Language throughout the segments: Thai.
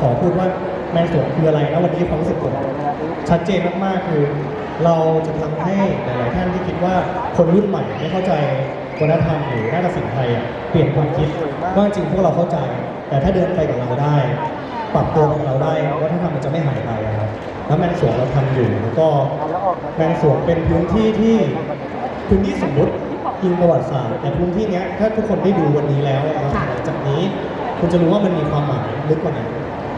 ขอพูดว่าแมนสวงคืออะไรนะวันนี้ความรู้สึกผมชัดเจนมากๆ คือ เราจะทำให้หลายๆท่านที่คิดว่าคนรุ่นใหม่ไม่เข้าใจวัฒนธรรมหรือนาฏศิลป์ไทยเปลี่ยนความคิดว่าจริงพวกเราเข้าใจ แต่ถ้าเดินไปกับเราได้ ปรับตัวกับเราได้วัฒนธรรมมันจะไม่หายไปอะครับแล้วแมนสวงเราทำอยู่แล้วก็แมนสวงเป็นพื้นที่ที่พื้นที่สมมติอิงประวัติศาสตร์แต่พื้นที่นี้ถ้าทุกคนได้ดูวันนี้แล้วนะครับจากนี้ คุณจะรู้ว่ามันมีความหมายลึกกว่านั้น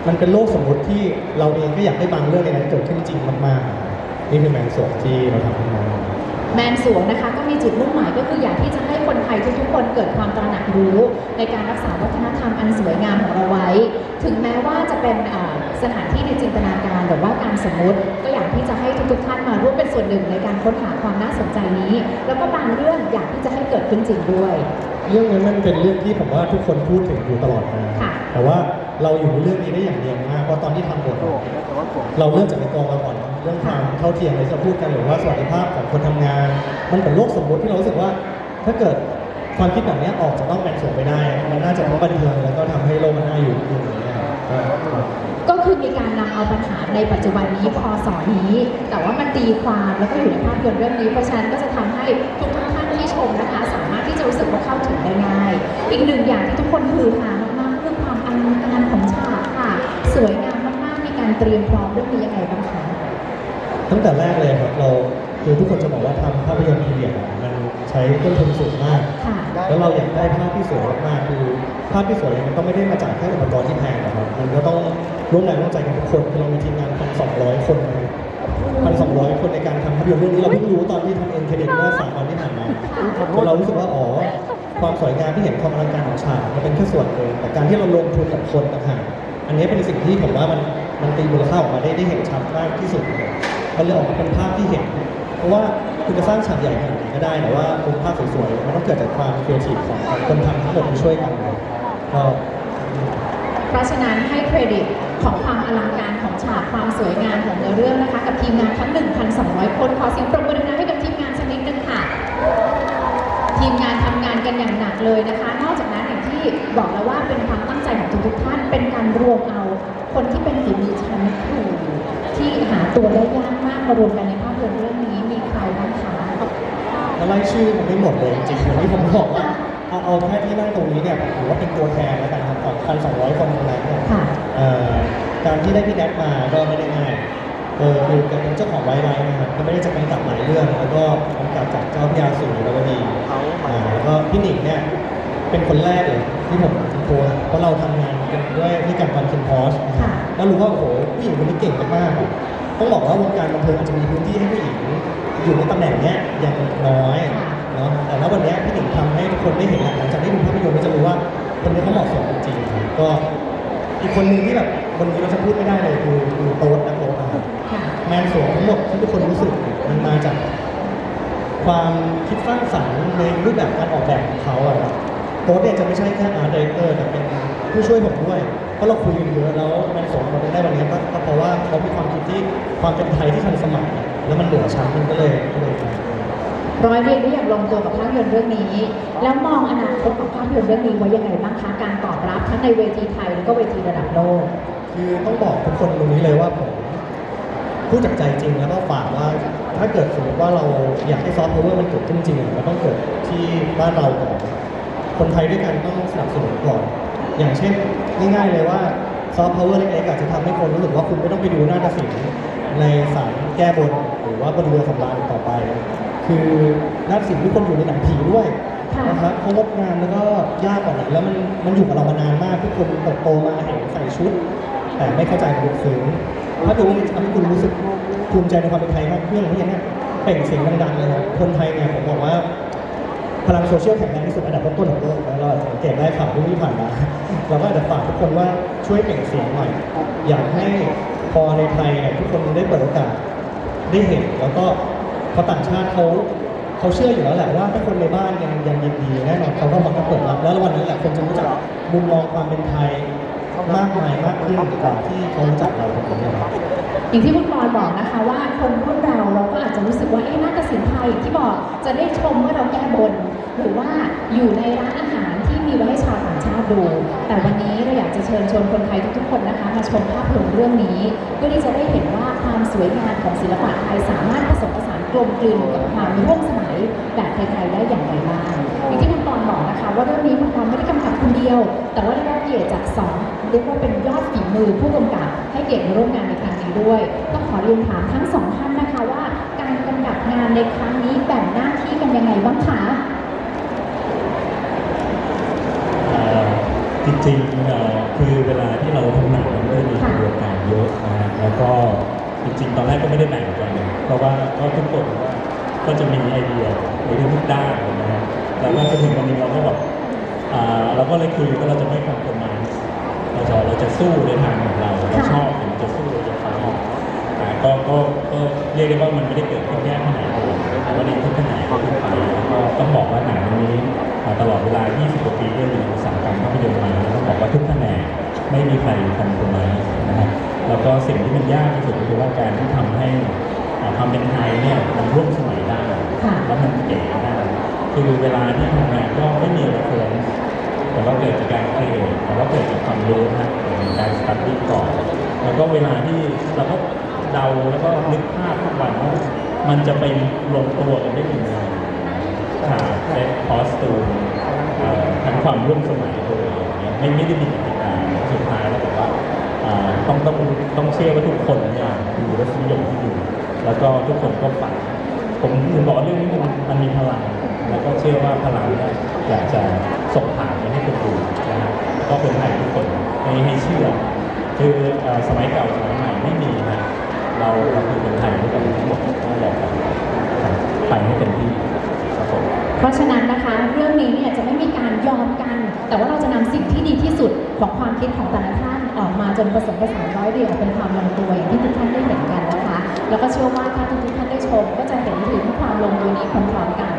มันเป็นโลกสมมุติที่เราเองก็อยากให้บางเรื่องในนั้นเกิดขึ้นจริงมากๆ นี่คือแมนสวงที่เราทำขึ้นมาแมนสวงนะคะก็มีจุดมุ่งหมายก็คืออยากที่จะให้คนไทยทุกๆคนเกิดความตระหนักรู้ในการรักษาวัฒนธรรมอันสวยงามของเราไว้ ถึงแม้ว่าจะเป็นอ่าสถานที่ในจินตนาการหรือว่าการสมมุติ ก็อยากที่จะให้ทุกๆท่านมาร่วมเป็นส่วนหนึ่งในการค้นหาความน่าสนใจนี้ แล้วก็บางเรื่องอยากที่จะให้เกิดขึ้นจริงด้วย เรื่องนั้นมันเป็นเรื่องที่ผมว่าทุกคนพูดถึงอยู่ตลอดมาค่ะแต่ว่า เราอยู่ในเรื่องนี้ได้อย่างเดียวมากเพราะตอนที่ทำบทเราเริ่มจากในกองเราก่อนเรื่องความเท่าเทียมในจะพูดกันหรือว่าสวัสดิภาพของคนทำงาน มันเป็นโลกสมมติที่เรารู้สึกว่า ถ้าเกิดความคิดแบบเนี้ยออกจะต้องแบ่งส่วนไปได้ มันน่าจะทั้งบันเทิงแล้วก็ทำให้โลกมันน่าอยู่ขึ้นอย่างเงี้ยก็ก็คือมีการนำเอาปัญหาในปัจจุบันนี้พอสอนนี้ แต่ว่ามันตีความแล้วก็อยู่ในภาพยนตร์เรื่องนี้เพราะฉะนั้นก็จะทำให้ทุกท่านที่ชมนะคะ สามารถที่จะรู้สึกว่าเข้าถึงได้ง่าย อีกหนึ่งอย่างที่ทุกคนฮือฮา มากๆเรื่องความอลังการของฉากค่ะ สวยงามมากๆ มีการเตรียมพร้อมเรื่องนี้ยังไงบ้างคะ ตั้งแต่แรกเลยครับเราคือทุกคนจะบอกว่าทำภาพยนตร์พีเรียดอะมันใช้ต้นทุนสูงมาก ค่ะ แล้วเราอยากได้ภาพที่สวยมากๆคือภาพที่สวยมันก็ไม่ได้มาจากแค่อุปกรณ์ที่แพงนะครับ มันก็ต้องร่วมแรงร่วมใจกันทุกคนคือเรามีทีมงานพันสองร้อยคนพันสองร้อยคนในการทำภาพยนตร์เรื่องนี้เราเพิ่งรู้ตอนที่ทำเอ็นเครดิตเมื่อสามวันที่ผ่านมาจนเรารู้สึกว่าอ๋อ ความสวยงามที่เห็นความอลังการของฉากมันเป็นแค่ส่วนหนึ่งแต่การที่เราลงทุนกับคนต่างหากอันนี้เป็นสิ่งที่ผมว่ามันมันตีมูลค่าออกมาได้ได้เห็นชัดมากที่สุดเลยมันเลยออกมาเป็นภาพที่เห็น เพราะว่าคุณจะสร้างฉากใหญ่ขนาดไหนก็ได้แต่ว่ามุมภาพสวยๆมันต้องเกิดจากความครีเอทีฟของคนทำทั้งหมดที่ช่วยกันก็เพราะฉะนั้นให้เครดิตของความอลังการของฉากความสวยงามของเนื้อเรื่องนะคะ กับทีมงานทั้ง 1,200 คนขอเสียงปรบมือดังๆให้กับทีมงานสักนิดนึงค่ะ ทีมงานทำงานกันอย่างหนักเลยนะคะ นอกจากนั้นอย่างที่บอกแล้วว่าเป็นความตั้งใจของทุกๆท่าน เป็นการรวมเอาคนที่เป็นฝีมือชั้นครูที่หาตัวได้ยากมากมารวมกันในภาพยนตร์เรื่องนี้มีใครบ้างคะแล้วไล่ชื่อผมไม่หมดเลยจริงๆอย่างที่ผมบอกว่าเอาเอาแค่ที่นั่งตรงนี้เนี่ยผมถือว่าเป็นตัวแทนแล้วกันครับของพันสองร้อยคนตรงนั้นเนี่ยค่ะเอ่อการที่ได้พี่แดกมาก็ไม่ได้ง่าย เออคือเป็นเจ้าของไวไลน์นะครับก็ไม่ได้จะกำกับหลายเรื่อง แล้วก็กำกับจากเจ้าพระยาสุริวดีเขามาอ่าแล้วก็พี่หนิงเนี่ยเป็นคนแรกเลยที่ผมโทรเพราะเราทำงานกันด้วยที่กันวันคินพอสค่ะแล้วรู้ว่าโอ้โหผู้หญิงคนนี้เก่งมากๆอะต้องบอกว่าวงการบันเทิงอาจจะมีพื้นที่ให้ผู้หญิงอยู่ในตำแหน่งเนี้ยยังน้อยเนาะแต่แล้ววันเนี้ยพี่หนิงทำให้ทุกคนได้เห็นหลังจากได้ดูภาพยนตร์ก็จะรู้ว่าคนนี้เขาเหมาะสมจริงๆครับก็อีกคนหนึ่งที่แบบวันนี้เราจะพูดไม่ได้เลยคือคือโต๊ดนะ มนสวงทั้งหมดที่ทุกคนรู้สึกมันมาจาก ความคิดสร้างสรรค์ในรูปแบบการออกแบบของเขาอะครับโค้ดเนี่ยจะไม่ใช่แค่อาร์ตดีเรคเตอร์แต่เป็นผู้ช่วยผมด้วย เพราะเราคุยกันเยอะแล้วแมนสวงมาได้วันนี้ก็เพราะว่าเขามีความคิดที่ความเป็นไทยที่ทันสมัย แล้วมันเหนือชั้นมันก็เลยก็เลยร้อยเรียงได้อย่างลงตัวกับภาพยนตร์เรื่องนี้ แล้วมองอนาคตของภาพยนตร์เรื่องนี้ไว้ยังไงบ้างคะการตอบรับทั้งในเวทีไทยแล้วก็เวทีระดับโลก คือต้องบอกทุกคนตรงนี้เลยว่าผม พูดจากใจจริงแล้วก็ฝากว่าถ้าเกิดสมมติว่าเราอยากให้ซอฟต์พาวเวอร์มันเกิดขึ้นจริงอะมันต้องเกิดที่บ้านเราก่อนคนไทยด้วยกันต้องสนับสนุนก่อน อย่างเช่นง่ายๆเลยว่าซอฟต์พาวเวอร์เล็กๆอาจจะทำให้คนรู้สึกว่าคุณไม่ต้องไปดูนาฏศิลป์ในศาลแก้บน หรือว่าบนเรือสำราญต่อไป คือนาฏศิลป์ทุกคนอยู่ในหนังผีด้วยค่ะนะครับเพราะงดงามแล้วก็ยากกว่านั้นแล้วมันมันอยู่กับเรามานานมากทุกคนเติบโตมาเห็นใส่ชุด แต่ไม่เข้าใจมันลึกซึ้ง ถ้าดูมันจะทำให้คุณรู้สึกภูมิใจในความเป็นไทยมากขึ้นเพราะอย่างนี้ยเป่งเสียงดังๆเลยครับคนไทยเนี่ยผมบอกว่าพลังโซเชียลแข็งแรงที่สุดอันดับต้นๆของโลกแล้วเราสังเกตได้ข่าวที่ผ่านมาเราก็อาจจะฝากทุกคนว่าช่วยเปล่งเสียงหน่อย อยากให้พอในไทยเนี่ยทุกคนได้เปิดโอกาสได้เห็น แล้วก็พอต่างชาติเขาเขาเชื่ออยู่แล้วแหละว่าถ้าคนในบ้านยังยังยินดีแน่นอนเขาก็พร้อมจะเปิดรับแล้ววันนี้แหละคนจะรู้จักมุมมองความเป็นไทย มากมายมากขึ้นกว่าที่เขารู้จักเราตรงนี้ครับ อย่างที่คุณปอยบอกนะคะว่าคนรุ่นเราเราก็อาจจะรู้สึกว่าเอ๊ะนาฏศิลป์ไทยอย่างที่บอกจะได้ชมเมื่อเราแก้บน หรือว่าอยู่ในร้านอาหารที่มีไว้ให้ชาวต่างชาติดู แต่วันนี้เราอยากจะเชิญชวนคนไทยทุกๆคนนะคะมาชมภาพยนตร์เรื่องนี้ เพื่อที่จะได้เห็นว่าความสวยงามของศิลปะไทยสามารถผสมผสานกลมกลืนกับความร่วมสมัย แบบไทยๆได้อย่างไรบ้างอย่างที่คุณปอนบอกนะคะ ว่าเรื่องนี้คุณปอนไม่ได้กำกับคนเดียว แต่ว่าได้รับเกียรติจากสองเรียกว่าเป็นยอดฝีมือผู้กำกับให้เกียรติมาร่วมงานในครั้งนี้ด้วยต้องขอเรียนถามทั้งสองท่านนะคะว่า การกำกับงานในครั้งนี้แบ่งหน้าที่กันยังไงบ้างคะจริงๆคือเวลาที่เราทำหนังมันก็จะมีกระบวนการเยอะนะฮะแล้วก็จริงๆ ตอนแรกก็ไม่ได้แบ่งกันเพราะว่าก็ทุกคนว่า ก็จะมีไอเดียในทุกด้านนะฮะแล้วก็จนถึงวันนี้เราก็แบบเราก็เลยคุยว่าเราจะไม่คอมโพมายเราจะเราจะสู้ในทางของเราเราชอบเราจะสู้เราจะทำอ่าก็ก็ก็เรียกได้ว่ามันไม่ได้เกิดขึ้นแค่แผนกเดียวแต่ว่าในทุกแนกก็ขึ้นไปก็ต้องบอกว่าหนังนี้ตลอดเวลา 20 กว่าปีที่อยู่ในอุตสาหกรรมภาพยนตร์มาต้องบอกว่าทุกแผนกไม่มีใครทำตรงนี้นะครับแล้วก็สิ่งที่มันยากที่สุดก็คือว่าการที่ทำให้ ความเป็นไทยเนี่ยมันร่วมสมัยได้ค่ะแล้วมันเก๋ได้คือเวลาที่ทำงานก็ไม่มีอะไรเนแต่ว่าเกิดจากการเครียดแต่ว่าเกิดจากความรู้นะเกิดจากการสตัดดี้ก่อนแล้วก็เวลาที่เราก็เดาแล้วก็นึกภาพทุกวันว่ามันจะไปลงตัวกันได้ยังไงฉากเซตคอสตูมเอ่อทั้งความร่วมสมัยเลยอย่างเงี้ยไม่ไม่ได้มีกติกาสุดท้ายแล้วบอกว่าอ่าต้องต้องต้องเชื่อว่าทุกคนเนี่ยดูรสนิยมที่ดี แล้วก็ทุกคนก็ฝันผมถึงบอกเรื่องนี้มันมันมีพลัง แล้วก็เชื่อว่าพลังเนี่ยอยากจะส่งผ่านไปให้คนดูนะฮะแล้วก็คนไทยทุกคนให้ให้เชื่อ คือสมัยเก่าสมัยใหม่ไม่มีนะเราเราคือคนไทยด้วยกันทั้งหมดต้องบอกกันครับไปให้เต็มที่ครับผมเพราะฉะนั้นนะคะเรื่องนี้เนี่ยจะไม่มีการยอมกัน แต่ว่าเราจะนำสิ่งที่ดีที่สุดของความคิดของแต่ละท่านออกมาจนผสมผสานร้อยเรียงเป็นความลงตัวอย่างที่ทุกท่านได้เห็นกันนะคะ แล้วก็เชื่อว่าถ้าทุกๆท่านได้ชม ก็จะเห็นถึงความลงตัวนี้พร้อมๆกัน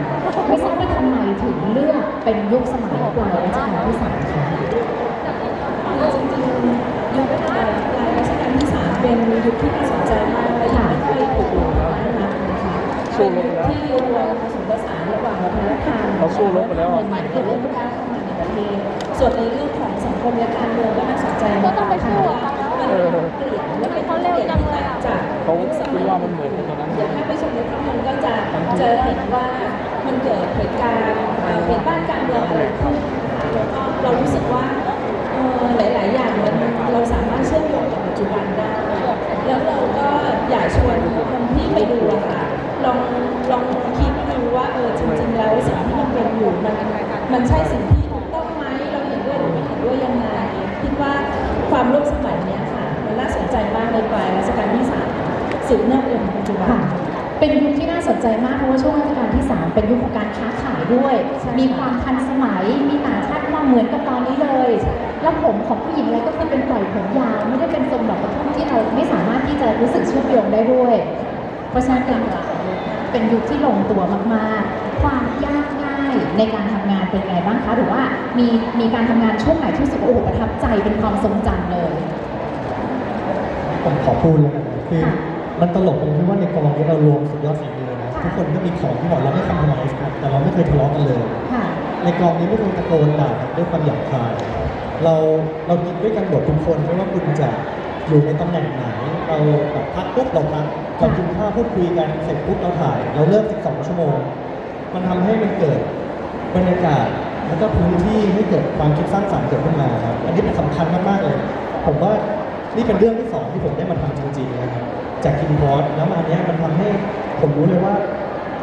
ไม่ทราบว่าทำไมถึงเลือกเป็นยุคสมัยปลายรัชกาลที่สามคะจริงๆยุคปลายรัชกาลที่สามเป็นยุคที่น่าสนใจมากเลยที่ไม่ค่อยถูกลงมากนักนะคะเป็นยุคที่รวมผสมผสานระหว่างวัฒนธรรมเขาสู้รบไปแล้วอะใหม่ๆที่เริ่มกล้าเข้ามาในประเทศส่วนในเรื่องของสังคมและการเมืองก็น่าสนใจมากค่ะมันเปลี่ยนและเป็นเปลี่ยนที่ต่างจาก เขายุคสคิมัดว่ามันเหมือนตอนนั้นเดี๋ยวถ้ไปชมในภาพยนก็จะจะเห็นว่ามันเกิดเหตุการณ์เหตุบ้านการเมืองอะไรขึ้นแล้วก็เรารู้สึกว่าหลาย ๆ อย่างเราสามารถเชื่อมโยงกับปัจจุบันได้แล้วเราก็อยากชวนคนที่ไปดูอะค่ะลองลองคิดดูว่าเออจริง ๆ แล้วสิ่งที่มันเป็นอยู่มันมันใช่สิ่งที่ถูกต้องไหมเราเห็นด้วยหรือไม่เห็นด้วยยังไงคิดว่าความร่วมสมัยเนี้ยค่ะมันน่าสนใจมากในปลายรัชกาลที่สาม สืบเนื่องจนถึงปัจจุบันค่ะเป็นยุคที่น่าสนใจมากเพราะว่าช่วงรัชกาลที่ 3 เป็นยุคของการค้าขายด้วยใช่มีความทันสมัย มีต่างชาติมาเหมือนกับตอนนี้เลย แล้วผมของผู้หญิงอะไรก็คือเป็นปล่อยผมยาวไม่ได้เป็นทรงดอกกระทุ่มที่เราไม่สามารถที่จะรู้สึกเชื่อมโยงได้ด้วย เพราะฉะนั้นเป็นเป็นยุคที่ลงตัวมากๆ ความยากง่ายในการทำงานเป็นไงบ้างคะหรือว่ามีมีการทำงานช่วงไหนที่รู้สึกว่าโอ้โหประทับใจเป็นความทรงจำเลยผมขอพูดเลยนะคือค่ะ มันตลกตรงที่ว่าในกองนี้เรารวมสุดยอดฝีมือนะค่ะทุกคนก็มีของที่บอกเราไม่คอมเพลมไพร์กันแต่เราไม่เคยทะเลาะกันเลย ค่ะในกองนี้ไม่เคยตะโกนด่ากันด้วยความหยาบคาย เราเราคิดด้วยกันหมดทุกคนไม่ว่าคุณจะอยู่ในตำแหน่งไหน เราแบบพักปุ๊บเราพักก่อนกินข้าวพูดคุยกันเสร็จปุ๊บเราถ่าย เราเลิก12 ชั่วโมง มันทำให้มันเกิดบรรยากาศแล้วก็พื้นที่ให้เกิดความคิดสร้างสรรค์เกิดขึ้นมาครับอันนี้เป็นสำคัญมากๆเลย ผมว่า นี่เป็นเรื่องที่สองที่ผมได้มาทำจริงๆนะครับจากคิมพอสแล้วมาอันเนี้ยมันทำให้ผมรู้เลยว่า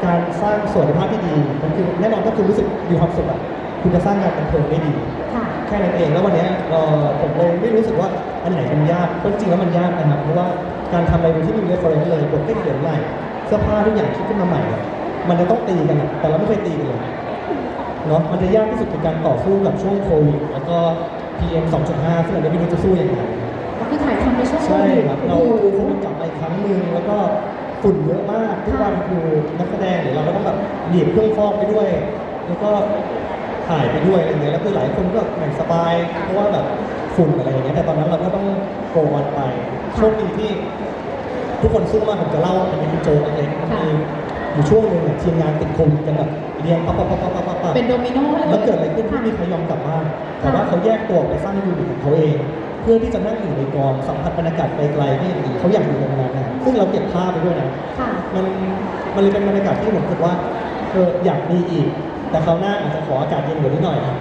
การสร้างสวัสดิภาพที่ดีมันคือแน่นอนถ้าคุณรู้สึกมีความสุขอะคุณจะสร้างงานบันเทิงได้ดีค่ะแค่นั้นเองแล้ววันเนี้ยเอ่อผมเลยไม่รู้สึกว่าอันไหนมันยากเพราะจริงๆแล้วมันยากนะครับเพราะว่าการทำอะไรโดยที่ไมมีเรฟเฟรนซ์เลยบทไม่เขียนใหม่เสื้อผ้าทุกอย่างคิดขึ้นมาใหม่อะมันจะต้องตีกันอะแต่เราไม่เคยตีกันเลยเนาะมันจะยากที่สุดคือการต่อสู้กับช่วงโควิดแล้วก็ PM 2.5ซึ่งอันนี้ไม่รู้จะสู้ยังไง ช่วงโคใช่วิดครับเราโอ้โหโควิดกลับมาอีกครั้งหนึ่งแล้วก็ฝุ่นเยอะมากทุกวันคือนักแสดงหรือเราก็ต้องแบบหนีบเครื่องฟอกไปด้วย แล้วก็ถ่ายไปด้วยอะไรอย่างเงี้ยแล้วคือหลายคนก็ไม่สบายเพราะว่าแบบฝุ่นอะไรอย่างเงี้ยแต่ตอนนั้นเราก็ต้องโกวันไปโชคดีที่ ทุกคนสู้มากผมจะเล่าอันนี้เป็นโจ๊กเล็กๆมันมีอยู่ช่วงหนึ่งเนี่ยทีมงานติดโควิดกันแบบเรียงปั๊บปั๊บปั๊บปั๊บปั๊บปั๊บเป็นโดมิโนเลยแล้วเกิดอะไรขึ้นไม่มีใครยอมกลับบ้านแต่ว่าเขาแยกตัวออกไปสร้างยูนิตของเขาเอง เพื่อที่จะนั่งอยู่ในกองสัมผัสบรรยากาศไกลๆที่เขาอยากอยู่ตรงนั้นนะซึ่งเราเก็บภาพไปด้วยนะค่ะมันมันเลยเป็นบรรยากาศที่ผมคิดว่าเอออยากมีอีก แต่คราวหน้าอาจจะขออากาศเย็นกว่านี้หน่อยนะ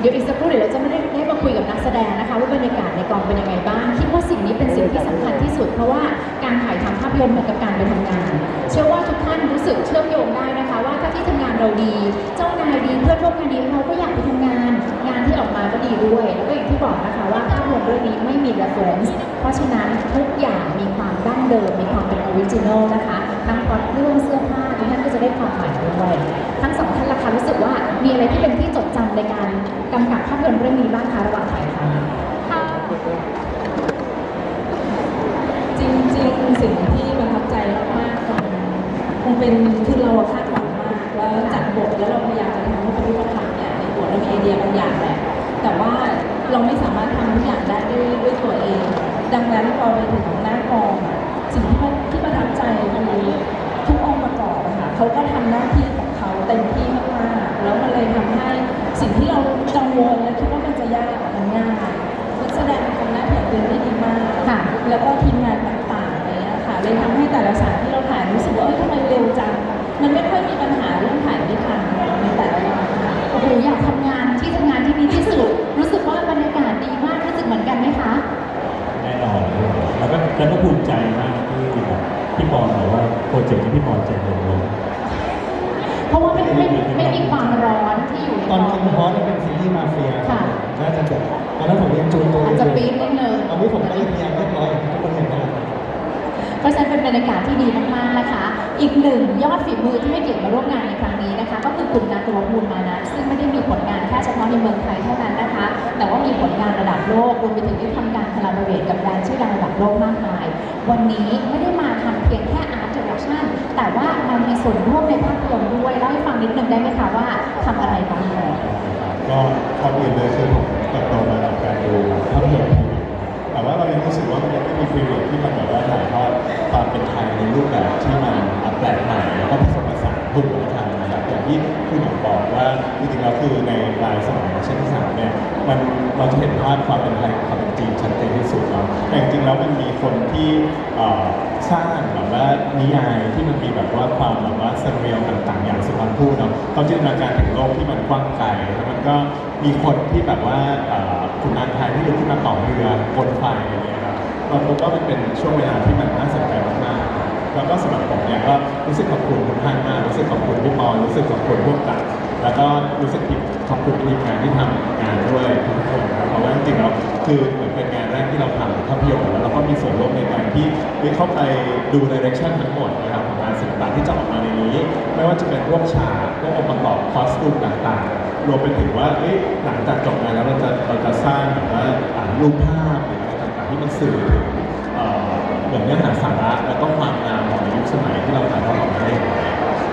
เดี๋ยวอีกสักครู่เดี๋ยวเราจะไม่ได้ได้มาคุยกับนักแสดงนะคะว่าบรรยากาศในกองเป็นยังไงบ้างคิดว่าสิ่งนี้เป็นสิ่งที่สำคัญที่สุด เพราะว่าการถ่ายทำภาพยนตร์เหมือนกับการ ไปทำงาน เชื่อว่าทุกท่านรู้สึกเชื่อมโยงได้นะคะ ว่าถ้าที่ทำงานเราดี เจ้านายดีเพื่อนร่วมงานดีเราก็อยากไปทำงาน งานที่ออกมาก็ดีด้วย แล้วก็อย่างที่บอกนะคะว่าภาพยนตร์เรื่องนี้ไม่มี reference เพราะฉะนั้นทุกอย่างมีความดั้งเดิม มีความเป็นออริจินอลนะคะ ทั้งพอตเรื่องเสื้อผ้าทุกท่านก็จะได้ความหมายด้วยทั้งสองท่านละคะรู้สึกว่ามีอะไรที่เป็นที่จดจำในการกำกับภาพยนตร์เรื่องนี้บ้างคะระหว่างถ่ายทำ จริงๆสิ่งที่ประทับใจมากๆคงคงเป็นคือเราอะคาดหวังมากแล้วจัดบทแล้วเราพยายามจะทำให้เป็นรูปธรรมเนี่ยในบทเรามีไอเดียบางอย่างแหละแต่ว่าเราไม่สามารถทำทุกอย่างได้ด้วยด้วยตัวเอง ดังนั้นพอไปถึงหน้ากองอะสิ่งที่ประที่ประทับใจคือทุกองค์ประกอบอะค่ะเขาก็ทำหน้าที่ของเขาเต็มที่มากๆแล้วมันเลยทำให้สิ่งที่เรากังวลและคิดว่ามันจะยากอะมันง่ายนักแสดงทำหน้าที่ของตัวเองได้ดีมากค่ะแล้วก็ทีมงานต่างๆอะไร เงี้ยค่ะเลยทำให้แต่ละฉากที่เราถ่ายรู้สึกว่าเอ้ยทำไมเร็วจัง มันไม่ค่อยมีปัญหาเรื่องถ่ายไม่ทันในแต่ละวันค่ะโอ้โหอยากทำงานที่ทำงานที่ดีที่สุด รู้สึกว่าบรรยากาศดีมากรู้สึกเหมือนกันไหมคะแน่นอนแล้วก็แล้วก็ภูมิใจมากที่พี่ปอนบอกว่าโปรเจกต์ที่พี่ปอนเจริญลงเพราะว่าไม่ไม่ไม่มีเพราะนี่เป็นซีรีส์มาเฟียค่ะน่าจะจบตอนนั้นผมยังจูนตัวอาจจะปี๊ดนิดนึงตอนนี้ผมก็เลยพยายามเรียบร้อยอย่างที่ทุกคนเห็นนั่นแหละ เพราะฉะนั้นเป็นบรรยากาศที่ดีมากๆนะคะ อีกหนึ่งยอดฝีมือที่ให้เกียรติมาร่วมงานในครั้งนี้นะคะ ก็คือคุณนาตัวภูมิมานะ ซึ่งไม่ได้มีผลงานแค่เฉพาะในเมืองไทยเท่านั้นนะคะ แต่ว่ามีผลงานระดับโลกรวมไปถึงได้ทำการคอลลาบอร์เรทกับแบรนด์ชื่อดังระดับโลกมากมาย วันนี้ไม่ได้มาทำเพียงแค่อาร์ตเดเรคชั่นแต่ว่ามันมีส่วนร่วมในภาพยนตร์ด้วยเล่าให้ฟังนิดนึงได้ไหมคะว่าทำอะไรบ้างก็ก่อนอื่นเลยคือผมเติบโตมากับการดูภาพยนตร์พีเรียด แต่ว่าเรายังรู้สึกว่ามันยังไม่มีพีเรียดที่มันแบบว่าถ่ายทอดความเป็นไทยในรูปแบบที่มันแปลกใหม่แล้วก็ผสมผสานทุกวัฒนธรรม ที่คุณหมอบอกว่าจริงๆแล้วคือในปลายสมัยรัชกาลที่สามเนี่ยมันเราจะเห็นภาพความเป็นไทยความเป็นจีนชัดเจนที่สุดเนาะแต่จริงๆแล้วมันมีคนที่สร้างแบบว่านิยายที่มันมีแบบว่าความแบบว่าเซเรียลต่างๆ อย่างสุพรรณพูดเนาะเขาจินตนาการถึงโลกที่มันกว้างไกลแล้วมันก็มีคนที่แบบว่าเอ่อขุนนางไทยที่ลุกขึ้นมาต่อเรือบนไฟอะไรอย่างเงี้ยครับเราพบว่ามันเป็นช่วงเวลาที่มันน่าสนใจมาก แล้วก็สำหรับผมเนี่ยก็รู้สึกขอบคุณทุกท่านมากรู้สึกขอบคุณพี่ปอรู้สึกขอบคุณพวกตัดแล้วก็รู้สึกขอบคุณทีมงานที่ทำงานด้วยทุกคนครับเพราะว่าจริงๆแล้วคือเหมือนเป็นงานแรกที่เราทำภาพยนตร์แล้วเราก็มีส่วนร่วมในการที่ได้เข้าไปดูดิเรกชันทั้งหมดนะครับของงานศิลปะที่จะออกมาในนี้ ไม่ว่าจะเป็นพวกฉากพวกองค์ประกอบคอสตูมต่างๆ รวมไปถึงว่าหลังจากจบงานแล้วเราจะเราจะสร้างแบบว่าอ่ารูปภาพหรืออะไรต่างๆที่มันสื่อถึงเอ่อ เหมือนเนื้อหาสาระแล้วก็ความงามของยุคสมัยที่เราถ่ายทอดออกมาได้อย่างไร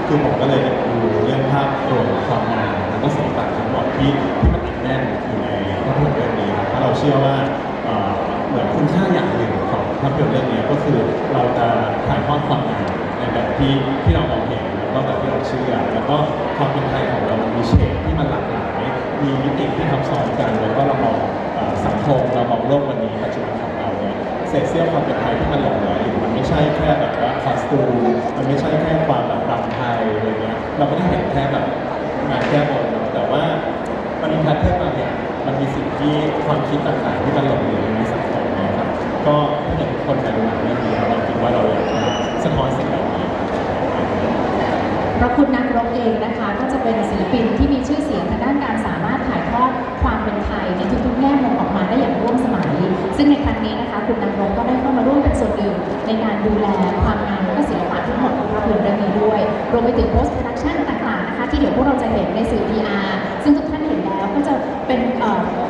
คือผมก็เลยดูเรื่องภาพรวมความงามแล้วก็ศิลปะทั้งหมดที่ที่มันอัดแน่นอยู่ในภาพยนตร์เรื่องนี้ครับถ้าเราเชื่อว่าเหมือนคุณค่าอย่างหนึ่งของภาพยนตร์เรื่องนี้ก็คือเราจะถ่ายทอดความงามในแบบที่ที่เรามองเห็นแล้วก็แบบที่เราเชื่อ แล้วก็ความเป็นไทยของเรามันมีเฉดที่มันหลากหลายมีมิติที่ทับซ้อนกันแล้วก็เรามองเอ่อสังคมเรามองโลกวันนี้ปัจจุบัน เราเนี่ยเศษเสี้ยวความเป็นไทยที่มันหลงเหลืออยู่มันไม่ใช่แค่แบบว่าคอสตูมมันไม่ใช่แค่ความแบบรำไทยอะไรเงี้ยเราไม่ได้เห็นแค่แบบงานแก้บนแต่ว่ามันมีแพทเทิร์นบางอย่างมันมีสิ่งที่ความคิดต่างๆที่มันหลงเหลืออยู่ในสังคมนะครับก็ถ้าอย่างคนมาดูหนังเรื่องนี้เราคิดว่าเราอยากจะสะท้อนสิ่งเหล่านี้ครับเพราะคุณนักรบเองนะคะก็จะเป็นศิลปินที่มีชื่อเสียงทางด้านการสามารถถ่า อดความเป็นไทยในทุกๆแง่มุมออกมาได้อย่างร่วมสมัย ซึ่งในครั้งนี้นะคะคุณนักรบก็ได้เข้ามาร่วมเป็นส่วนหนึ่งในการดูแลความงามและศิลปะทั้งหมดของภาพยนตร์เรื่องนี้ด้วย รวมไปถึง post production ต่างๆนะคะที่เดี๋ยวพวกเราจะเห็นในสื่อ PR ซึ่งทุกท่านเห็นแล้วก็จะเป็น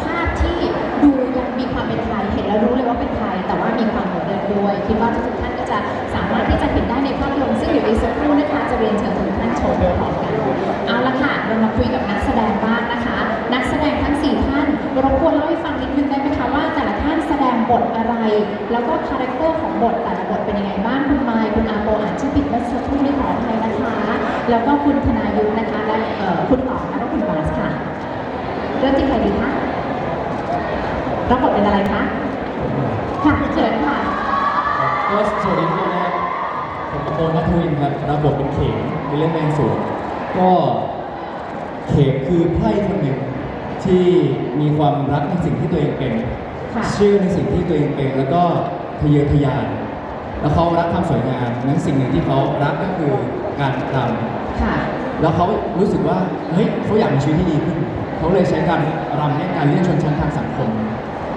ภาพที่ดูยังมีความเป็นไทย เห็นแล้วรู้เลยว่าเป็นไทย แต่ว่ามีความโดดเด่นด้วยคิดว่าทุกท่านก็จะสามารถที่จะเห็นได้ในภาพยนตร์ซึ่งเดี๋ยวอีกสักครู่นะคะจะเรียนเชิญทุกท่านชมพร้อมกันเอาละค่ะเรามาคุยกับนักแสดงบ้างนะคะ นักแสดงทั้ง 4 ท่าน รบกวนเล่าให้ฟังนิดนึงได้ไหมคะว่าแต่ละท่านแสดงบทอะไร แล้วก็คาแรคเตอร์ของบทแต่ละบทเป็นยังไงบ้างคุณไมค์คุณอาโปอ่านชื่อผิดเมื่อสักครู่นี้ขออภัยนะคะ แล้วก็คุณธนายุทธนะคะและคุณต่อและก็คุณบาสค่ะเริ่มที่ใครดีคะรับบทเป็นอะไรคะค่ะเชิญค่ะก็สวัสดีทุกคนนะครับผมกระโปนัทวินครับรับบทเป็นเข็มในเรื่องแมงสวนก็เข็มคือไพร่คนหนึ่ง ที่มีความรักในสิ่งที่ตัวเองเป็น ค่ะ เชื่อในสิ่งที่ตัวเองเป็นแล้วก็ทะเยอทะยาน แล้วเขารักความสวยงามนั้นสิ่งหนึ่งที่เขารักก็คือการรำค่ะแล้วเขารู้สึกว่าเฮ้ยเขาอยากมีชีวิตที่ดีขึ้นเขาเลยใช้การรำให้การเลื่อนชนชั้นทางสังคม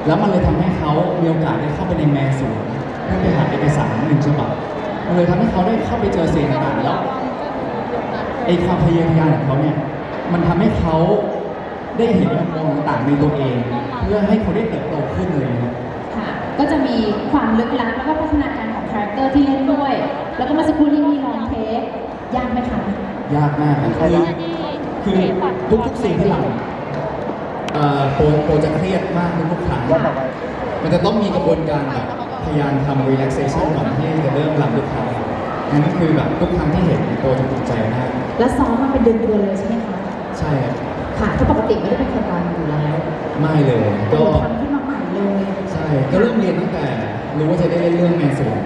แล้วมันเลยทำให้เขามีโอกาสได้เข้าไปในแมนสวนเพื่อไปหาเอกสารหนึ่งฉบับมันเลยทำให้เขาได้เข้าไปเจอสิ่งต่างๆแล้ว ไอ้ความพยายามของเขาเนี่ย มันทำให้เขา ได้เห็นมุมมองต่างๆในตัวเอง เพื่อให้เขาได้เติบโตขึ้นเลยนะครับ ค่ะก็จะมีความลึกลับแล้วก็พัฒนาการของคาแรคเตอร์ที่เล่นด้วย แล้วก็เมาสักครู่นี้มีลองเทคยากไหมคะ ยากมากครับคือคือทุกๆสิ่งที่เราเอ่อโปรโปรจะเครียดมากทุกๆครั้งวันต่อไปมันจะต้องมีกระบวนการแบบพยายามทำ relaxation ก่อนที่จะเริ่มรำทุกครั้งนั่นก็คือแบบทุกครั้งที่เห็นโปรจะภูมิใจมากแล้วซ้อมมาเป็นเดือนๆเลยใช่ไหมคะ ใช่ครับ ค่ะถ้าปกติไม่ได้เป็นคนรำอยู่แล้วไม่เลยก็ก็ ทำขึ้นมาใหม่เลยใช่ก็เริ่มเรียนตั้งแต่รู้ว่าจะได้เล่นเรื่องแมนสวน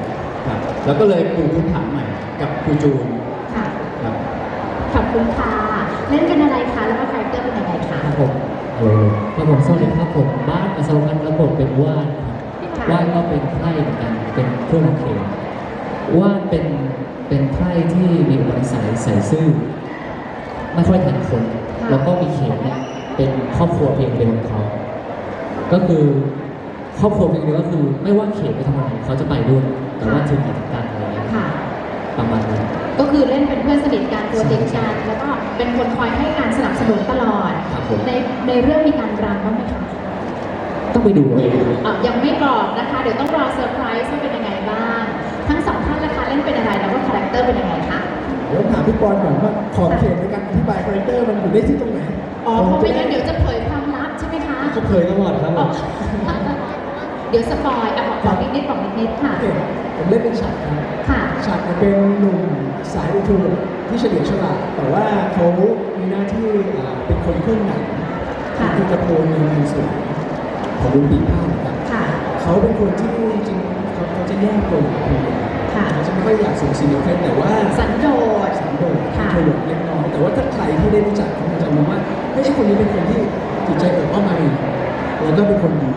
ครับแล้วก็เลยปลูกพื้นฐานใหม่กับครูจูนค่ะ ครับขอบคุณค่ะ เล่นเป็นอะไรคะ แล้วก็คาแรคเตอร์เป็นยังไงคะครับผมครับผมสวัสดีครับผมบ้านอโศกันระบบเป็นว่านครับว่านก็เป็นไพร่เหมือนกันเป็นเครื่องของเขมว่านเป็นเป็นไพร่ที่มีอุปนิสัยใส่ซื่อไม่ค่อยทันคน แล้วก็มีเขมเนี่ยเป็นครอบครัวเพียงเดียวของเขา ก็คือครอบครัวเพียงเดียวก็คือไม่ว่าเขตไปทำอะไรเขาจะไปด้วยแต่ว่าถึงกิจการอะไรเงี้ยค่ะ ประมาณนั้น ก็คือเล่นเป็นเพื่อนสนิทกันตัวติดกัน แล้วก็เป็นคนคอยให้การสนับสนุนตลอด ครับผม ในในเรื่องมีการรำบ้างไหมคะต้องไปดูเอาเองอะยังไม่บอกนะคะ เดี๋ยวต้องรอเซอร์ไพรส์ว่าเป็นยังไงบ้าง ทั้งสองท่านละคะเล่นเป็นอะไรแล้วก็คาแรคเตอร์เป็นยังไงคะเดี๋ยวถามพี่ปอนก่อนว่าขอบเขตในการอธิบายคาแรคเตอร์มันอยู่ได้ที่ตรงไหนอ๋อเพราะไม่งั้นเดี๋ยวจะเผยความลับใช่ไหมคะก็เคยตลอดครับผอ๋อมเดี๋ยวสปอยอะบอกบอกนิดๆบอกนิดๆค่ะโอเคผมเล่นเป็นฉัดครับค่ะฉัดเนี่ยเป็นหนุ่มสายอุทูที่เฉลียวฉลาดแต่ว่าเขามีหน้าที่อ่าเป็นคนเครื่องหนังค่ะคือกระโปรงมีมีส่วนของดูปีผ้าครับค่ะเขาเป็นคนที่จริงๆเขาเขาจะแยกตัวอยู่ คนเดียวค่ะเขาจะไม่ค่อยอยากสูงสิงกับใครแต่ว่าสันโดษสันโดษค่ะโทรเล็กน้อยแต่ว่าถ้าใครที่ได้รู้จักเขาจะรู้ว่าเฮ้ยไอ้คนนี้เป็นคนที่จิตใจเปิดเข้ามาแล้วก็เป็นคนดี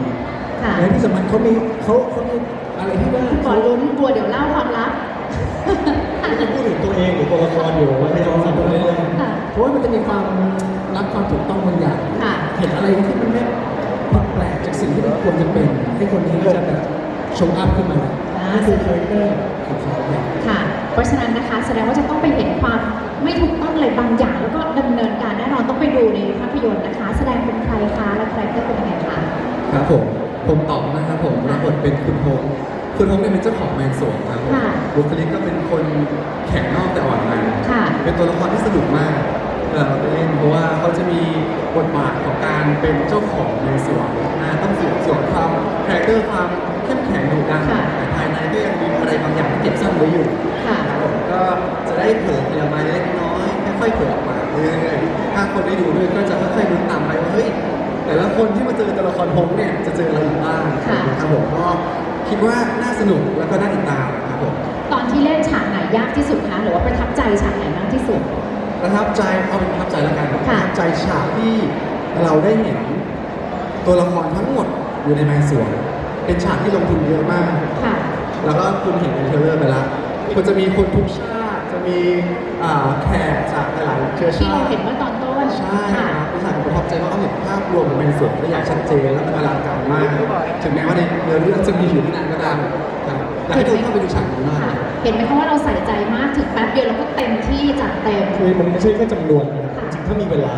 ค่ะและที่สำคัญเขามีเขาเขามีอะไรที่ว่าก่อนลุ้นกลัวเดี๋ยวเล่าความลับจะพูดถึงตัวเองหรือตัวละครอยู่ว่าพยายามทำไปเรื่อยค่ะเพราะว่ามันจะมีความรักความถูกต้องบางอย่างค่ะเห็นอะไรที่มันไม่ผิดแปลกจากสิ่งที่มันควรจะเป็นให้คนนี้ก็จะแบบโชว์อัพขึ้นมาอ่านี่คือคาแรคเตอร์ ของเขาเนี่ยค่ะ เพราะฉะนั้นนะคะแสดงว่าจะต้องไปเห็นความไม่ถูกต้องอะไรบางอย่าง แล้วก็ดำเนินการแน่นอนต้องไปดูในภาพยนตร์นะคะ แสดงเป็นใครคะและคาแรคเตอร์เป็นยังไงคะครับผมผมตอบนะครับผมรับบทเป็นคุณโฮงคุณโฮงเนี่ยเป็นเจ้าของแมนสวนครับผมค่ะบุคลิกก็เป็นคนแข็งนอกแต่อ่อนในค่ะเป็นตัวละครที่สนุกมากเวลาเราไปเล่นเพราะว่าเขาจะมีบทบาทของการเป็นเจ้าของแมนสวนนะต้องสวมสวมความคาแรคเตอร์ความ เข้มแข็งดุดันค่ะแต่ภายในก็ยังมีอะไรบางอย่างที่เก็บซ่อนไว้อยู่ค่ะครับผมก็จะได้เผยทีละไม้เล็กน้อยค่อยๆเผยออกมาเรื่อยๆถ้าคนได้ดูด้วยก็จะค่อยๆลุ้นตามไปว่าเฮ้ยแต่ละคนที่มาเจอตัวละครพงเนี่ยจะเจออะไรอยู่บ้างค่ะ ครับผมก็คิดว่าน่าสนุกแล้วก็น่าติดตามครับผม ตอนที่เล่นฉากไหนยากที่สุดคะหรือว่าประทับใจฉากไหนมากที่สุด ประทับใจเอาเป็นประทับใจแล้วกันประค่ะทับใจฉากที่เราได้เห็นตัวละครทั้งหมดอยู่ในแมนสวน เป็นฉากที่ลงทุนเยอะมาก ค่ะ แล้วก็คุณเห็นในเทรลเลอร์ไปแล้วมันจะมีคนทุกชาติ จะมีอ่าแขกจากหลายๆเชื้อที่ชาเราติเห็นเมื่อตอนต้นใช่คค่ะรับพี่สายผมประทับใจมากเขาเห็นภาพรวมของแมนสวนได้อย่างชัดเจนและมันอลังการมาก ถึงแม้ว่าในเนื้อเรื่องจะมีอยู่ไม่นานก็ตามครับอยากให้ทุกคนเข้าไปดูฉากนี้มากค่ะ เห็นไหมคะว่าเราใส่ใจมากถึงแป๊บเดียวเราก็เต็มที่จัดเต็มๆคือมันไม่ใช่แค่จำนวนนะครับจริงๆถ้ามีเวลา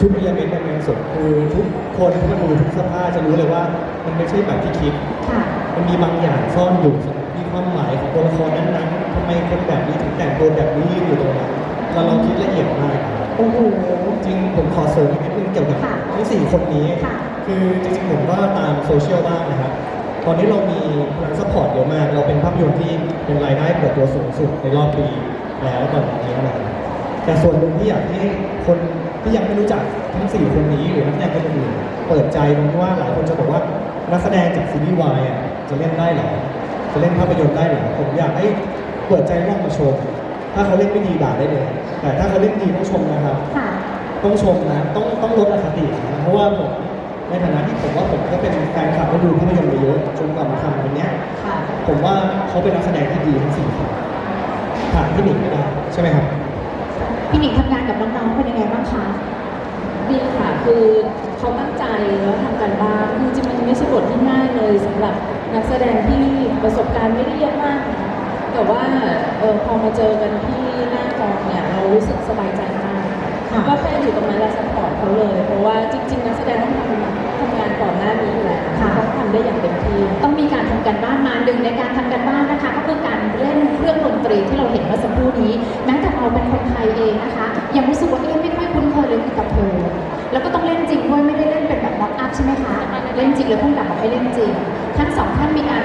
ทุกเอลเมนต์ในงานศพคือทุกคนที่มาดูทุกเสื้อผ้าจะรู้เลยว่า มันไม่ใช่แบบที่คิด ค่ะ มันมีบางอย่างซ่อนอยู่มีความหมายของตัวละครนั้นๆทำไมคนแบบนี้ถึงแต่งตัวแบบนี้ยืนอยู่ตรงนั้นเราเราคิดละเอียดมาก โอ้โห จริงผมขอเสริมอีกนิดนึงเกี่ยวกับค่ะทั้งสี่คนนี้ ค่ะคือจริงๆผมก็ตามโซเชียลบ้างนะครับ ตอนนี้เรามีพลังซัพพอร์ตเยอะมาก เราเป็นภาพยนตร์ที่เป็นรายได้เปิดตัวสูงสุดในรอบปีแล้วตอนนี้นะครับแต่ส่วนหนึ่งที่อยากให้คน ที่ยังไม่รู้จักทั้งสี่คนนี้หรือนักแสดงคนอื่นเปิดใจตรงที่ว่าหลายคนจะบอกว่านักแสดงจากซีรีส์วายอะจะเล่นได้เหรอจะเล่นภาพยนตร์ได้เหรอผมอยากให้เปิดใจลองมาชม ถ้าเขาเล่นไม่ดีด่าได้เลย แต่ถ้าเขาเล่นดีต้องชมนะครับค่ะต้องชมนะต้องต้องลดอคตินะเพราะว่าผมในฐานะที่ผมว่าผมก็เป็นแฟนคลับและดูภาพยนตร์มาเยอะจนกว่ามาทำวันเนี้ยค่ะผมว่าเขาเป็นนักแสดงที่ดีทั้งสี่คนถามพี่หนิงก็ได้ใช่ไหมครับ พี่หนิงทำงานกับน้องๆเป็นยังไงบ้างคะ ดีค่ะ คือเขาตั้งใจแล้วทำการบ้านคือจริงๆมันไม่ใช่บทที่ง่ายเลยสำหรับนักแสดงที่ประสบการณ์ไม่ได้เยอะมากนะแต่ว่าเออพอมาเจอกันที่หน้ากองเนี่ยเรารู้สึกสบายใจมากค่ะก็แค่อยู่ตรงนั้นแล้วซัพพอร์ตเขาเลย เพราะว่าจริง ๆ นักแสดงต้องทำทำงานก่อนหน้านี้อยู่แล้วค่ะต้องทำได้อย่างเต็มที่ต้องมีการทำกันบ้านมาหนึ่งในการทำกันบ้านนะคะ ก็คือการเล่นเครื่องดนตรีที่เราเห็นเมื่อสักครู่นี้แม้แต่ คนไทยเองนะคะ ยังรู้สึกว่าเอ๊ะไม่ค่อยคุ้นเคยเลยกับเธอแล้วก็ต้องเล่นจริงด้วยไม่ได้เล่นเป็นแบบม็อกอัพใช่ไหมคะเล่นจริงเลยพุ่งกลับบอกให้เล่นจริงทั้งสองท่านมีการ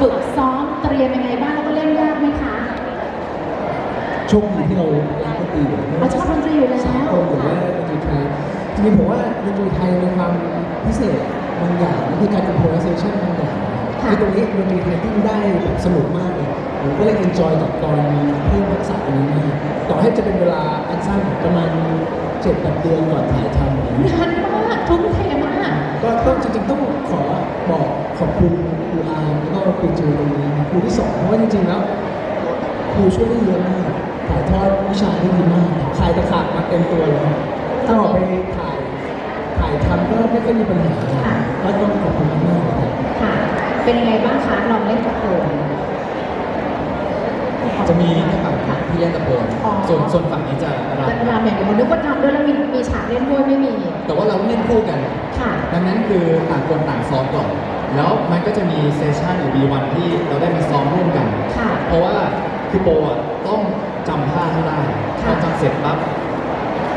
ฝึกซ้อมเตรียมยังไงบ้างแล้วก็เล่นยากไหมคะโชคดีที่เรารักดนตรีเราชอบดนตรีอยู่แล้วสากลหรือว่าดนตรีไทยจริงๆผมว่าดนตรีไทยมีความพิเศษบางอย่างก็คือการ improvisation บางอย่างค่ะคือตรงนี้ดนตรีไทยที่ได้แบบสนุกมากเลย ผมก็เลย enjoy กับตอนเพิ่มทักษะตรงนี้มากต่อให้จะเป็นเวลาอันสั้นประมาณเจ็ดแปดเดือนก่อนถ่ายทำอะไรอย่างเงี้ยนานมากทุ่มเทมาก ก็ต้องจริงๆต้องขอบอกขอบคุณครูอาร์มแล้วก็ครูจูตรงนี้นะครูที่สอนเพราะว่าจริงๆแล้วครูช่วยได้เยอะมากถ่ายทอดวิชาได้ดีมากขายตะขาบมาเต็มตัวเลยถ้าออกไปถ่ายถ่ายทำก็ไม่ค่อยมีปัญหาค่ะก็ต้องขอบคุณมากๆนะครับ ค่ะ เป็นยังไงบ้างคะลองเล่นกับโคน จะมีแค่ฝั่งที่เล่นตะโพนอ๋อ ส่วนส่วนฝั่งนี้จะรแต่รำอย่างเดียวนึกว่าทำด้วยแล้วมีมีฉากเล่นด้วยไม่มีำแต่ว่าเราเล่นคู่กัน ค่ะ ดังนั้นคือต่างคนต่างซ้อมก่อน แล้วมันก็จะมีเซสชันหรือมีวันที่เราได้มาซ้อมร่วมกัน ค่ะ เพราะว่าคือโปอะต้องจำท่าให้ได้พค่ะ อจำเสร็จปั๊บ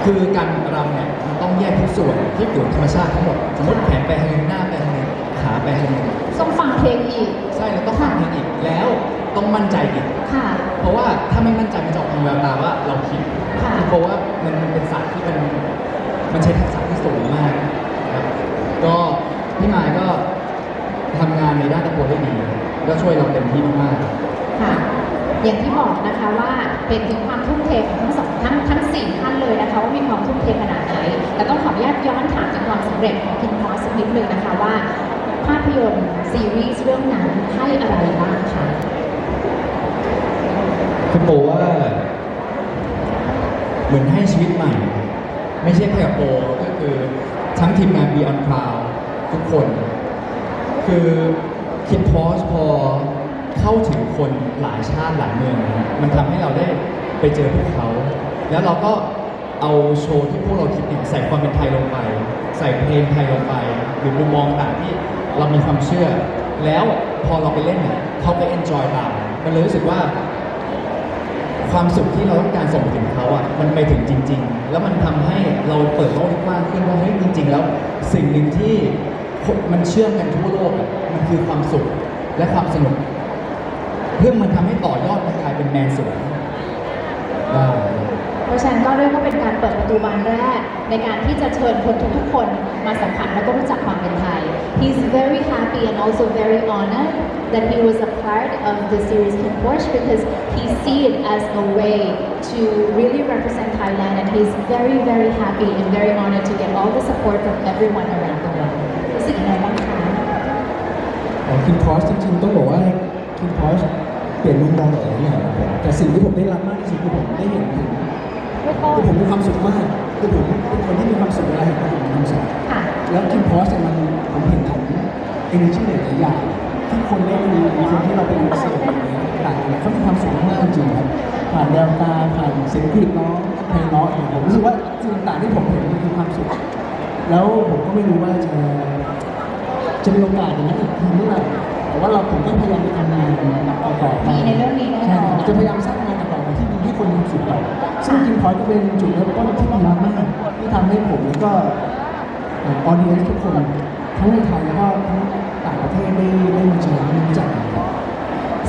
คือการรำเนี่ยมันต้องแยกทุกส่วนที่อยู่ธรรมชาติทั้งหมดสมมติแขนไปทางนึงหน้าไปทางนึงขาไปทางนึงต้องฟังเพลงอีก ใช่แล้วต้องฟังเพลงอีกแล้ว ต้องมั่นใจอีกค่ะ เพราะว่าถ้าไม่มั่นใจมันจะออกทางแววตาว่าเราผิดค่ะ เพราะว่ามันมันเป็นศาสตร์ที่มันมันใช้ทักษะที่สูงมากครับก็พี่มายก็ทำงานในด้านตะโพนได้ดี ก็ช่วยเราเต็มที่มากๆค่ะ อย่างที่บอกนะคะว่าเป็นถึงความทุ่มเทของทั้งสองทั้งทั้งสี่ท่านเลยนะคะว่ามีความทุ่มเทขนาดไหน แต่ต้องขออนุญาตย้อนถามถึงความสำเร็จของคินพอสสักนิดนึงนะคะว่า ภาพยนตร์ซีรีส์เรื่องนั้นให้อะไรบ้างคะ คือโปว่า เหมือนให้ชีวิตใหม่ ไม่ใช่แค่กับโปก็คือทั้งทีมงาน Beyond Cloud ทุกคน คือคิดพอสพอเข้าถึงคนหลายชาติหลายเมืองนะมันทำให้เราได้ไปเจอพวกเขา แล้วเราก็เอาโชว์ที่พวกเราคิดเนี่ยใส่ความเป็นไทยลงไป ใส่เพลงไทยลงไป หรือมุมมองต่างที่เรามีความเชื่อ แล้วพอเราไปเล่นเนี่ยเขาไปเอนจอยตาม มันเลยรู้สึกว่า ความสุขที่เราต้องการส่งถึงเขาอะมันไปถึงจริง ๆ แล้วมันทำให้เราเปิดโลกทุกว้างขึ้นว่าเฮ้ยจริง ๆ แล้ว สิ่งหนึ่งที่มันเชื่อมกันทั่วโลกอะมันคือความสุขและความสนุกเพื่อมันทำให้ต่อยอดกลายเป็นแมนสวนได้ เพราะฉะนั้นก็เรียกว่าเป็นการเปิดประตูบานแรก ในการที่จะเชิญคนทุกๆคนมาสัมผัสและก็รู้จักความเป็นไทย He's very happy and also very honored that he was a part of the series Kim Porsche because he see it as a way to really represent Thailand and he's very very happy and very honored to get all the support from everyone around the world รู้สึกยังไงบ้างคะของคินพอสจริงๆต้องบอกว่าคินพอสเปลี่ยนมุมมองหลายๆอย่างครับผมแต่สิ่งที่ผมได้รับมากที่สุดคือผมได้เห็นถึง คือผมมีความสุขมากคือผมเป็นคนที่มีความสุขเวลาเห็นคนอื่นมีความสุขค่ะ แล้วคินพอสเนี่ยมันผมเห็นถึง energy หลายๆอย่างที่คนได้ดูคนที่เราเป็นเสิร์ฟแบบนี้ต่างๆเขามีความสุขมากจริงๆครับผ่านแววตาผ่านเสียงกรีดร้องเพลงร้องเนี่ยผมรู้สึกว่าสิ่งต่างๆที่ผมเห็นมันคือความสุข แล้วผมก็ไม่รู้ว่าจะจะมีโอกาสอย่างนั้นอีกทีเมื่อไหร่แต่ว่าเราผมก็พยายามทำงานต่อไปมีในเรื่องนี้แน่นอนจะพยายามสร้าง ที่ดีให้คนมีความสุขต่อซึ่งจริงพอยก็เป็นจุดเริ่มต้นที่ดีมากๆที่ทำให้ผมแล้วก็ออเดียนทุกคน ทั้งในไทยแล้วก็ทั้งต่างประเทศได้ได้มาเจอได้รู้จักกัน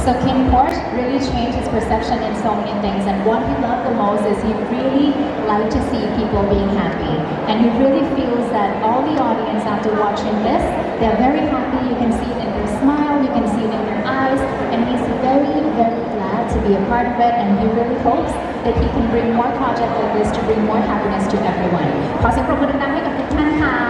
So Kim Porsche really changed his perception in so many things, and what he loved the most is he really liked to see people being happy, and he really feels that all the audience after watching this, they're very happy. You can see it in their smile, you can see it in their eyes, and he's very, very glad to be a part of it, and he really hopes that he can bring more projects like this to bring more happiness to everyone. ขอเสียงปรบมือดังๆให้กับทุกท่านค่ะ